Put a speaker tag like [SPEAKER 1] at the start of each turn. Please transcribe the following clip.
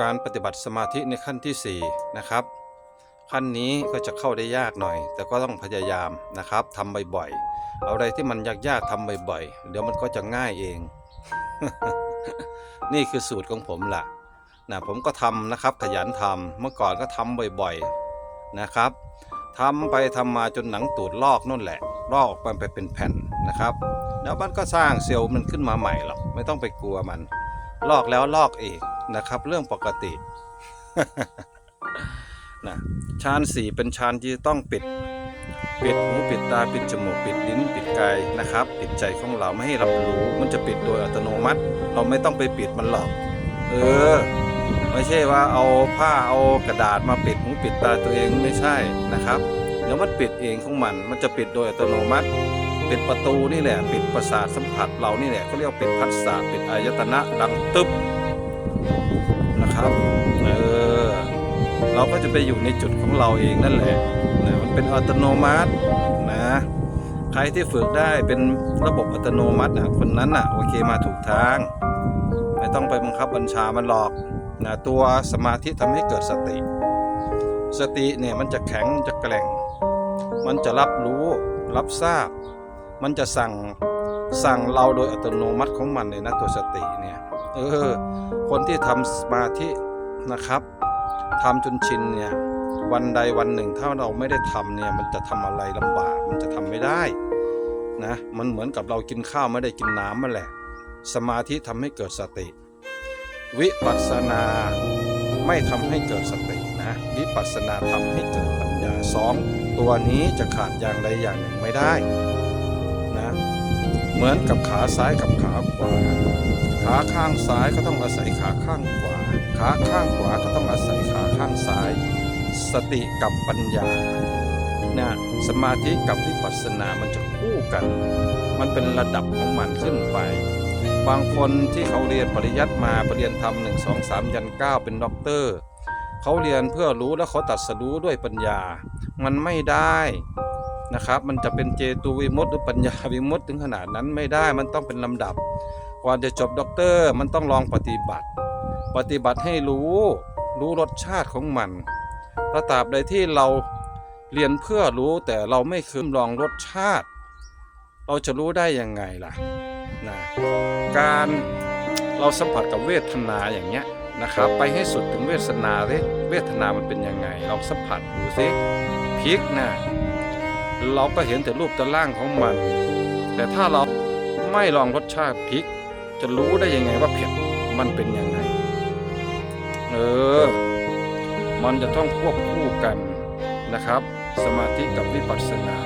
[SPEAKER 1] การปฏิบัติสมาธิในขั้นที่4นะครับขั้นนี้ก็จะเข้าได้ยากหน่อย แต่ก็ต้องพยายามนะครับทำบ่อยๆเอาอะไรที่มันยากๆทำบ่อยๆเดี๋ยวมันก็จะง่ายเอง นี่คือสูตรของผมล่ะนะผมก็ทำนะครับขยันทำเมื่อก่อนก็ทำบ่อยๆนะครับทำไปทำมาจนหนังตูดลอกนั่นแหละ ลอกออกไปเป็นแผ่นนะครับ แล้วมันก็สร้างเซลล์มันขึ้นมาใหม่หรอกไม่ต้องไปกลัวมัน ลอกแล้วลอกอีก นะครับ เรื่องปกตินะชานสี่เป็นชานที่ต้องปิด ปิดหูปิดตาปิดจมูกปิดลิ้นปิดกายนะครับ ปิดใจของเราไม่ให้รับรู้ มันจะปิดโดยอัตโนมัติ เราไม่ต้องไปปิดมันหรอก เออ ไม่ใช่ว่าเอาผ้าเอากระดาษมาปิดหูปิดตาตัวเองไม่ใช่นะครับเดี๋ยวมันปิดเองของมัน มันจะปิดโดยอัตโนมัติปิดประตูนี่แหละ ปิดประสาทสัมผัสเรานี่แหละเขาเรียกว่าปิดพัสสะปิดอายตนะดังตึ๊บ นะครับเออเราก็จะไปอยู่ในจุดของเราเองนั่นแหละนะมันเป็นอัตโนมัตินะใครที่ฝึกได้เป็นระบบอัตโนมัตินะคนนั้นน่ะโอเคมาถูกทาง ไม่ต้องไปบังคับบัญชามันหรอกนะตัวสมาธิทำให้เกิดสติ สติเนี่ยมันจะแข็งมันจะแกร่ง มันจะรับรู้รับทราบ มันจะสั่งสั่งเราโดยอัตโนมัติของมันเลยนะตัวสติเนี่ย เออคนที่ทำสมาธินะครับทำจนชินเนี่ยวันใดวันหนึ่งถ้าเราไม่ได้ทำเนี่ยมันจะทำอะไรลำบากมันจะทำไม่ได้นะมันเหมือนกับเรากินข้าวไม่ได้กินน้ำมาแหละ สมาธิทำให้เกิดสติ วิปัสสนาไม่ทำให้เกิดสตินะวิปัสสนาทำให้เกิดปัญญาสองตัวนี้จะขาดอย่างใดอย่างหนึ่งไม่ได้ เหมือนกับขาซ้ายกับขาขวา ขาข้างซ้ายก็ต้องอาศัยขาข้างขวา ขาข้างขวาก็ต้องอาศัยขาข้างซ้าย สติกับปัญญานะสมาธิกับวิปัสสนามันจะคู่กัน มันเป็นระดับของมันขึ้นไป บางคนที่เขาเรียนปริยัติมาปรริญญาธรรมหนึ่งสองสามยันเก้าเป็นด็อกเตอร์เขาเรียนเพื่อรู้แล้วเขาตัดสรู้ด้วยปัญญา มันไม่ได้ นะครับ มันจะเป็นเจตูวิมุตติหรือปัญญาวิมุตติถึงขนาดนั้นไม่ได้มันต้องเป็นลำดับ ก่อนจะจบด็อกเตอร์มันต้องลองปฏิบัติ ปฏิบัติให้รู้ รู้รสชาติของมันถ้าตราบใดที่เราเรียนเพื่อรู้แต่เราไม่เคยลองรสชาติ เราจะรู้ได้ยังไงล่ะนะการเราสัมผัสกับเวทนาอย่างเงี้ยนะครับ ไปให้สุดถึงเวทนาเลยเวทนามันเป็นยังไงลองสัมผัสดูสิพริกนะ เราก็เห็นแต่รูปแต่ร่างของมัน แต่ถ้าเราไม่ลองรสชาติพริก จะรู้ได้ยังไงว่าเผ็ดมันเป็นยังไง เออ มันจะต้องควบคู่กันนะครับ สมาธิกับวิปัสสนา